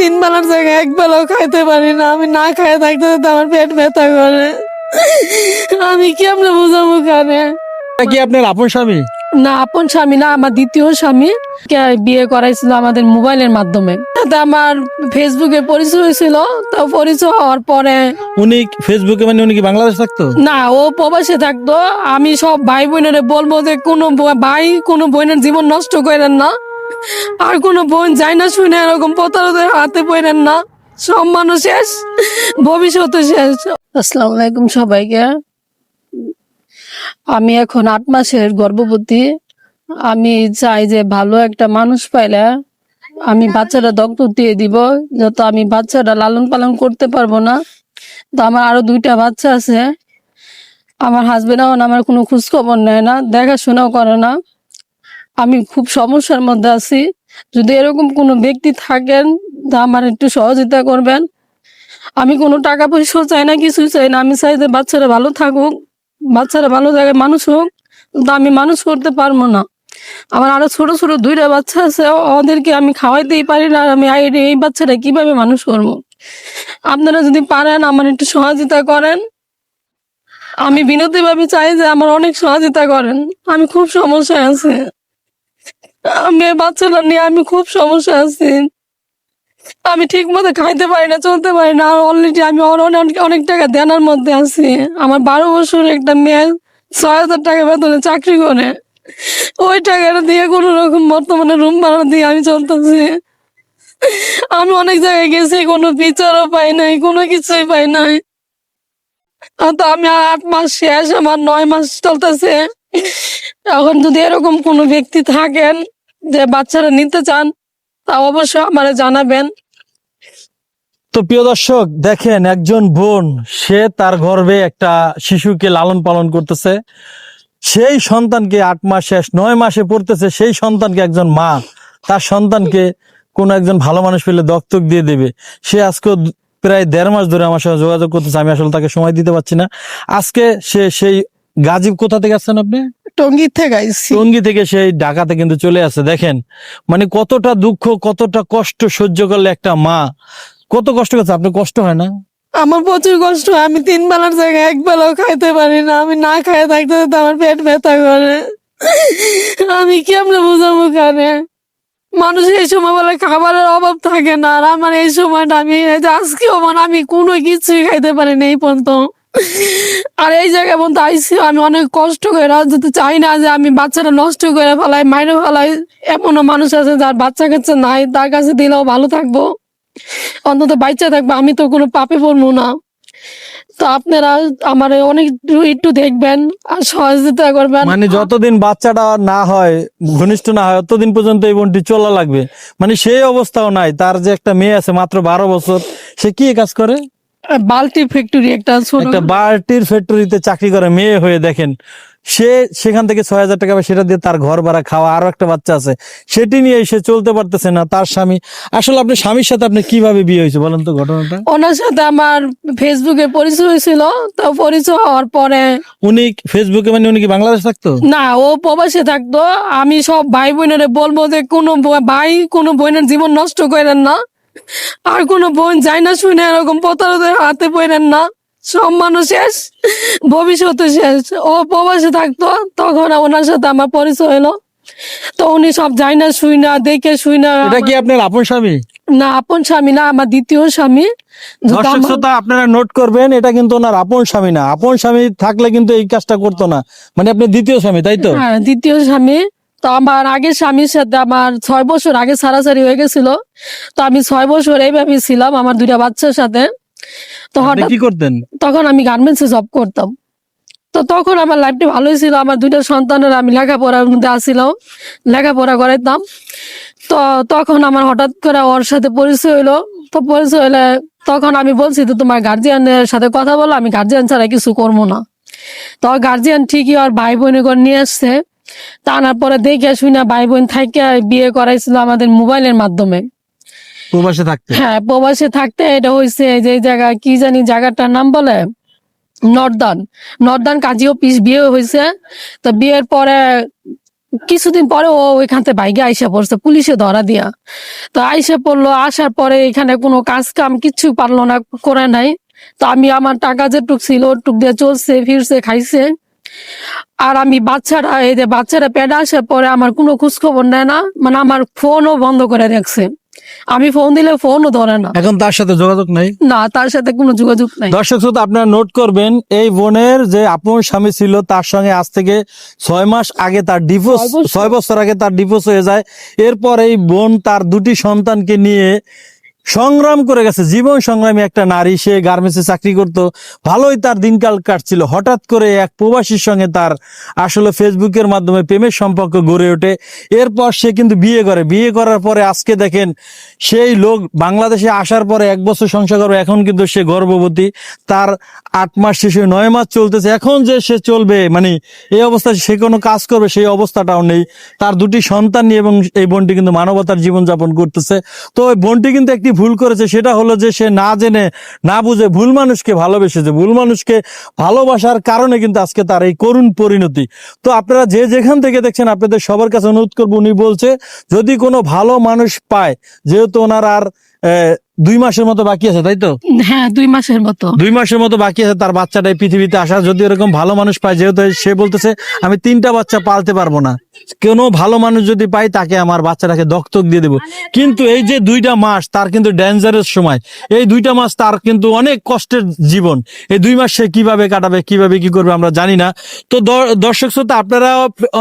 তিন বেলার জায়গায় এক বেলাও খাইতে পারি না। আমি না খাই থাকতে আমার পেট ব্যথা করে। আমি কেমনে বুঝাবো কানে? কি আপনার আপন স্বামী? না আপন স্বামী না আমার দ্বিতীয় স্বামী। বিয়ে করাইছিল আমাদের মোবাইলের মাধ্যমে। তাতে আমার ফেসবুকে পরিচয় হয়েছিল। তো পরিচয় হওয়ার পরে উনি ফেসবুকে মানে উনি কি বাংলাদেশ থাকতো? না ও প্রবাসে থাকতো। আমি সব ভাই বোনের বলব যে কোনো ভাই কোনো বোনের জীবন নষ্ট করেন না। আর কোনো বোন যায় না শুনে এরকম প্রতারকদের হাতে পড়েন না। সব মানুষ শেষ। ভবিষ্যতে শেষ। আসসালামু আলাইকুম সবাইকে। আমি এখন আট মাসের গর্ভবতী। আমি চাই যে ভালো একটা মানুষ পাইলে আমি বাচ্চাটা দত্তক দিয়ে দিব, যত আমি বাচ্চাটা লালন পালন করতে পারব না। তো আমার আরও দুইটা বাচ্চা আছে। আমার হাজবেন্ড আমার কোনো খোঁজ খবর নেয় না, দেখাশোনাও করে না। আমি খুব সমস্যার মধ্যে আছি। যদি এরকম কোনো ব্যক্তি থাকেন, তা আমার একটু সহযোগিতা করবেন। আমি কোনো টাকা পয়সাও চাই না, কিছুই চাই না। আমি চাই যে বাচ্চারা ভালো থাকুক, বাচ্চারা ভালো জায়গায় মানুষ হোক কিন্তু আমি মানুষ করতে পারব না। আমার আরও ছোট ছোট দুইটা বাচ্চা আছে, ওদেরকে আমি খাওয়াইতেই পারি না, আর আমি এই বাচ্চাটা কীভাবে মানুষ করব? আপনারা যদি পারেন, আমার একটু সহযোগিতা করেন। আমি বিনতি ভাবি চাই যে আমার অনেক সহযোগিতা করেন। আমি খুব সমস্যায় আছি। এই বাচ্চাটা নিয়ে আমি খুব সমস্যা আছি। আমি ঠিক মতো খাইতে পারি না, চলতে পারি না। আর অলরেডি আমি অনেক অনেক টাকা দেনার মধ্যে আছি। আমার বারো বছর একটা মেয়ে ছয় হাজার টাকা বেতনে চাকরি করে। ওই টাকাটা দিয়ে কোনো রকম বর্তমানে রুম ভাড়া দিয়ে আমি চলতেছি। আমি অনেক জায়গায় গেছি, কোনো বিচারও পাই নাই, কোনো কিছুই পাই নাই। তো আমি আট মাস শেষ, আমার নয় মাস চলতেছে। এখন যদি এরকম কোনো ব্যক্তি থাকেন যে বাচ্চারা নিতে চান তা অবশ্যই আমারে জানাবেন। তো প্রিয় দর্শক, দেখেন একজন বোন, সে তার গর্ভে একটা শিশুকে লালন পালন করতেছে। সেই সন্তানকে আট মাস শেষ, নয় মাসে পড়তেছে, সেই সন্তানকে একজন মা, তার সন্তানকে কোন একজন ভালো মানুষ পেলে দত্তক দিয়ে দেবে। সে আজকে প্রায় দেড় মাস ধরে আমার সঙ্গে যোগাযোগ করতেছে, আমি আসলে তাকে সময় দিতে পারছি না। আজকে সে সেই গাজীব কোথা থেকে আসছেন আপনি? টঙ্গির থেকে আইসি টঙ্গি থেকে সেই ঢাকাতে কিন্তু চলে আসে দেখেন। মানে কতটা দুঃখ কতটা কষ্ট সহ্য করলে একটা মা। কত কষ্ট করছে আপনার কষ্ট হয় না? আমার প্রচুর কষ্ট। আমি তিন বেলার জায়গায় এক বেলাও খাইতে পারি না আমি না খাই থাকতে থাকতে আমার পেট ব্যথা করে। আমি কেমনে বুঝাবো কানে? মানুষ এই সময় বলে খাবারের অভাব থাকে না আর আমার এই সময়টা আমি আজকেও মানে আমি কোনো কিছুই খাইতে পারি না এই পর্যন্ত। আর, এই জায়গায় পর্যন্ত আইসি, আমি অনেক কষ্ট করে রাজনীতি চাই না যে আমি বাচ্চাটা নষ্ট করে ফেলাই, মাইরে ফেলাই। এমনও মানুষ আছে যার বাচ্চা কাচ্চা নাই, তার কাছে দিলেও ভালো থাকব। অন্তত বাচ্চা থাকব, আমি তো কোনো পাপে পড়ব না। তো আপনারা আমার অনেক একটু দেখবেন আর সহযোগিতা করবেন। মানে যতদিন বাচ্চাটা না হয়, ঘনিষ্ঠ না হয় ততদিন পর্যন্ত এই বোনটি চলা লাগবে। মানে সেই অবস্থাও নাই, তার যে একটা মেয়ে আছে মাত্র বারো বছর, সে কি কাজ করে? বাল্টি ফ্যাক্টরি একটা একটা বার্টির ফ্যাক্টরিতে চাকরি করে মেয়ে হয়ে দেখেন সে সেখান থেকে ছয় হাজার টাকা সেটা দিয়ে তার ঘর ভাড়া খাওয়া আরও একটা বাচ্চা আছে। সেটি নিয়ে সে চলতে পারতেছে না তার স্বামী। আসলে আপনার স্বামীর সাথে আপনি কীভাবে বিয়ে হয়েছে বলেন তো ঘটনাটা? ওনার সাথে আমার ফেসবুকে পরিচয় হয়েছিল তো পরিচয় হওয়ার পরে উনি ফেসবুকে মানে উনি কি বাংলাদেশ থাকতো? না ও প্রবাসে থাকতো। আমি সব ভাই বোনের বলব যে কোনো ভাই কোনো বোনের জীবন নষ্ট করেন না। আর কোনো বোন যায় না শুনে এরকম প্রতারকদের হাতে পড়েন না। সব মানুষ শেষ ভবিষ্যতে শেষ। ও প্রবাসে থাকতো তখন ওনার সাথে আমার পরিচয় হলো। তো উনি সব যায় না শুই না দেখে শুই না। এটা কি আপনার আপন স্বামী? না আপন স্বামী না আমার দ্বিতীয় স্বামী। দর্শক শ্রোতা আপনারা নোট করবেন এটা কিন্তু ওনার আপন স্বামী না। আপন স্বামী থাকলে কিন্তু এই কাজটা করতো না। মানে আপনি দ্বিতীয় স্বামী তাই তো? হ্যাঁ দ্বিতীয় স্বামী। তো আমার আগের স্বামীর সাথে আমার ছয় বছর আগে সারাসারি হয়ে গেছিল। তো আমি ছয় বছর এইভাবে ছিলাম আমার দুইটা বাচ্চার সাথে। তো হঠাৎ কি করতেন? তখন আমি গার্মেন্টসে জব করতাম। তো তখন আমার লাইফটা ভালোই ছিল। আমার দুইটা সন্তানের আমি লেখাপড়ার মধ্যে আসছিলাম লেখাপড়া করাইতাম। তো তখন আমার হঠাৎ করে ওর সাথে পরিচয় হইল। তো পরিচয় হলে তখন আমি বলছি তো তোমার গার্জিয়ানের সাথে কথা বলো। আমি গার্জিয়ান ছাড়া কিছু করব না। তো গার্জিয়ান ঠিকই ওর ভাই বোনের করে নিয়ে আসছে। তা আনার পরে দেখে শুনে ভাই বোন থাইকে বিয়ে করাইছিল আমাদের মোবাইলের মাধ্যমে। প্রবাসে থাকতে? হ্যাঁ প্রবাসে থাকতে এটা হয়েছে যে জায়গা কি জানি জায়গাটার নাম বলে? নর্দান। নর্দান কাজী অফিস বিয়ে হয়েছে তো বিয়ের পরে কিছুদিন পরে ও ওইখান থেকে বাইকে আইসা পড়ছে পুলিশে ধরা দিয়া। তো আইসা পড়ল আসার পরে এখানে কোনো কাজ কাম কিচ্ছু পারল না করে নাই। তো আমি আমার টাকা যেটুক ছিল ওটুক দিয়ে চলছে ফিরছে খাইছে। আর আমি বাচ্চারা এই যে বাচ্চারা পেটে আসার পরে আমার কোনো খোঁজ খবর নেয় না মানে আমার ফোনও বন্ধ করে রাখছে আমি ফোন দিলে ফোনও ধরে না। এখন তার সাথে যোগাযোগ নাই? না তার সাথে কোনো যোগাযোগ নাই। দর্শক শ্রোতা আপনারা নোট করবেন এই বোনের যে আপন স্বামী ছিল তার সঙ্গে আজ থেকে ছয় মাস আগে তার ডিভোর্স ছয় বছর। ছয় বছর আগে তার ডিভোর্স হয়ে যায়। এরপর এই বোন তার দুটি সন্তানকে নিয়ে সংগ্রাম করে গেছে। জীবন সংগ্রামী একটা নারী, সে গার্মেন্টসে চাকরি করত। ভালোই তার দিনকাল কাটছিল। হঠাৎ করে এক প্রবাসীর সঙ্গে তার আসলে ফেসবুকের মাধ্যমে প্রেমের সম্পর্ক গড়ে ওঠে। এরপর সে কিন্তু বিয়ে করে। বিয়ে করার পরে আজকে দেখেন, সেই লোক বাংলাদেশে আসার পরে এক বছর সংসার করবে। এখন কিন্তু সে গর্ভবতী। তার আট মাস শেষে নয় মাস চলতেছে। এখন যে সে চলবে মানে এই অবস্থায় সে কোনো কাজ করবে, সেই অবস্থাটাও নেই। তার দুটি সন্তান নিয়ে এবং এই বোনটি কিন্তু মানবতার জীবনযাপন করতেছে। তো ওই বোনটি কিন্তু একটি ভুল করেছে সেটা হলো যে সে না জেনে, না বুঝে ভুল মানুষকে ভালোবেসেছে। ভুল মানুষকে ভালোবাসার কারণে কিন্তু আজকে তার এই করুণ পরিণতি। তো আপনারা যে যেখান থেকে দেখছেন, আপনাদের সবার কাছে অনুরোধ করব, উনি বলছে, যদি কোনো ভালো মানুষ পায়, যেহেতু ওনার আর দুই মাসের মতো বাকি আছে তাই তো? হ্যাঁ দুই মাসের মতো। দুই মাসের মতো বাকি আছে তার বাচ্চাটা এই পৃথিবীতে আসা। যদি এরকম ভালো মানুষ পায় যেহেতু সে বলতেছে আমি তিনটা বাচ্চা পালতে পারব না। কোনো ভালো মানুষ যদি পাই তাকে আমার বাচ্চাটাকে দত্তক দিয়ে দেবো। কিন্তু এই যে দুইটা মাস তার কিন্তু ডেঞ্জারের সময়। এই দুইটা মাস তার কিন্তু অনেক কষ্টের জীবন। এই দুই মাস সে কীভাবে কাটাবে কীভাবে কি করবে আমরা জানি না। তো দর্শক শ্রোতা আপনারা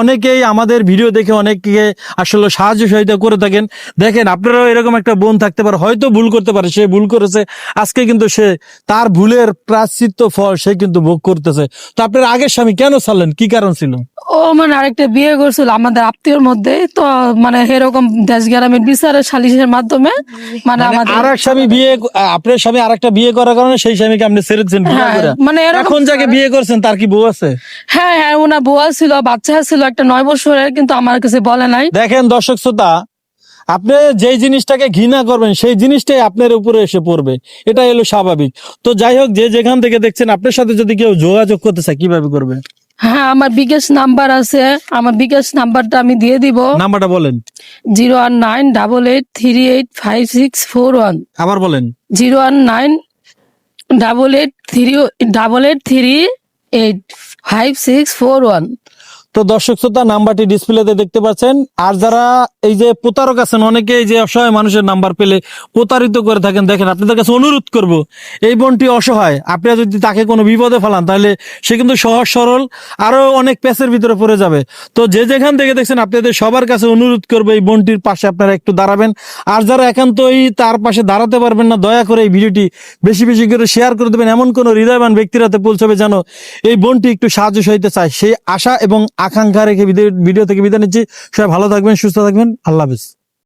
অনেকেই আমাদের ভিডিও দেখে অনেককে আসলে সাহায্য সহায়তা করে থাকেন। দেখেন আপনারাও এরকম একটা বোন থাকতে পারে। হয়তো ভুল করতে পারে সে ভুল করেছে। আজকে কিন্তু সে তার ভুলের প্রাশ্চিত্য ফল সে কিন্তু ভোগ করতেছে। তো আপনার আগের স্বামী কেন ছাড়লেন? কি কারণ ছিল? ও মানে আরেকটা বিয়ে করছিল আমাদের আত্মীয়র মধ্যে। তো মানে এরকম দেশ গ্রামের বিচারের সালিশের মাধ্যমে মানে আমাদের আর এক স্বামী বিয়ে আপনার স্বামী আর একটা বিয়ে করার কারণে সেই স্বামীকে আপনি ছেড়েছেন হ্যাঁ, মানে এখন যাকে বিয়ে করছেন তার কি বউ আছে? হ্যাঁ হ্যাঁ ওনার বউ ছিল বাচ্চা ছিল একটা নয় বছরের কিন্তু আমার কাছে বলে নাই। দেখেন দর্শক শ্রোতা আপনি যেই জিনিসটাকে ঘৃণা করবেন সেই জিনিসটাই আপনার উপরে এসে পড়বে। এটা হলো স্বাভাবিক। তো যাই হোক যে যেখান থেকে দেখছেন আপনার সাথে যদি কেউ যোগাযোগ করতে চায় কীভাবে করবে? হ্যাঁ আমার বিকাশ নাম্বার আছে। আমার বিকাশ নাম্বারটা আমি দিয়ে দিব। নাম্বারটা বলেন। Zero one nine double eight three eight five six four one. আবার বলেন। Zero one nine double eight three double eight three eight five six four one. তো দর্শক শ্রোতা, নাম্বারটি ডিসপ্লেতে দেখতে পাচ্ছেন। আর যারা এই যে প্রতারক আছেন, অনেকে এই যে অসহায় মানুষের নাম্বার পেলে প্রতারিত করে থাকেন। দেখেন, আপনাদের কাছে অনুরোধ করব, এই বোনটি অসহায়। আপনারা যদি তাকে কোনো বিপদে ফেলান, তাহলে সে কিন্তু সহজ সরল, আরও অনেক প্যাসের ভিতরে পড়ে যাবে। তো যে যেখান থেকে দেখছেন, আপনাদের সবার কাছে অনুরোধ করব, এই বোনটির পাশে আপনারা একটু দাঁড়াবেন। আর যারা একান্তই তার পাশে দাঁড়াতে পারবেন না, দয়া করে এই ভিডিওটি বেশি বেশি করে শেয়ার করে দেবেন। এমন কোনো হৃদয়বান ব্যক্তির হাতে পৌঁছাবে যেন এই বোনটি একটু সাহায্য সহিতে চায়। সেই আশা এবং আকাঙ্ক্ষা রেখে ভিডিও থেকে বিদায় নিচ্ছি। সবাই ভালো থাকবেন সুস্থ থাকবেন। আল্লাহ হাফিজ।